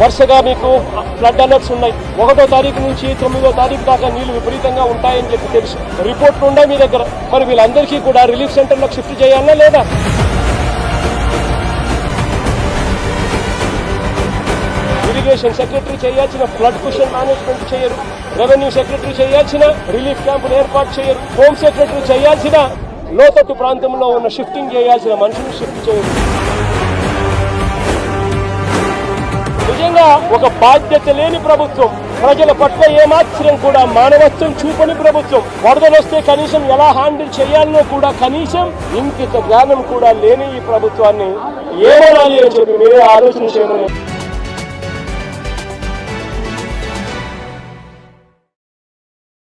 వరుసగా మీకు flood alerts ఉన్నాయి. ఒకటో తారీఖు నుంచి తొమ్మిదో తారీఖు దాకా నీళ్ళు విపరీతంగా ఉంటాయని చెప్పి తెలుసు. రిపోర్ట్లు ఉన్నాయి మీ దగ్గర. మరి వీళ్ళందరికీ కూడా రిలీఫ్ సెంటర్లకు షిఫ్ట్ చేయాలా లేదా? ఇరిగేషన్ సెక్రటరీ చేయాల్సిన ఫ్లడ్ క్వశ్చన్ మేనేజ్మెంట్ చేయరు. రెవెన్యూ సెక్రటరీ చేయాల్సిన రిలీఫ్ క్యాంపులు ఏర్పాటు చేయరు. హోమ్ సెక్రటరీ చేయాల్సిన లోతట్టు ప్రాంతంలో ఉన్న షిఫ్టింగ్ చేయాల్సిన మనుషులు షిఫ్ట్ చేయరు. నిజంగా ఒక బాధ్యత లేని ప్రభుత్వం ప్రజల పట్ల ఏమాత్రం కూడా మానవత్వం చూపని ప్రభుత్వం వరదలు వస్తే కనీసం ఎలా హ్యాండిల్ చేయాలనో కూడా కనీసం ఇంకిత జ్ఞానం కూడా లేని ఈ ప్రభుత్వాన్ని ఏమనాలి అని చెప్పి మీరే ఆలోచన చేయమని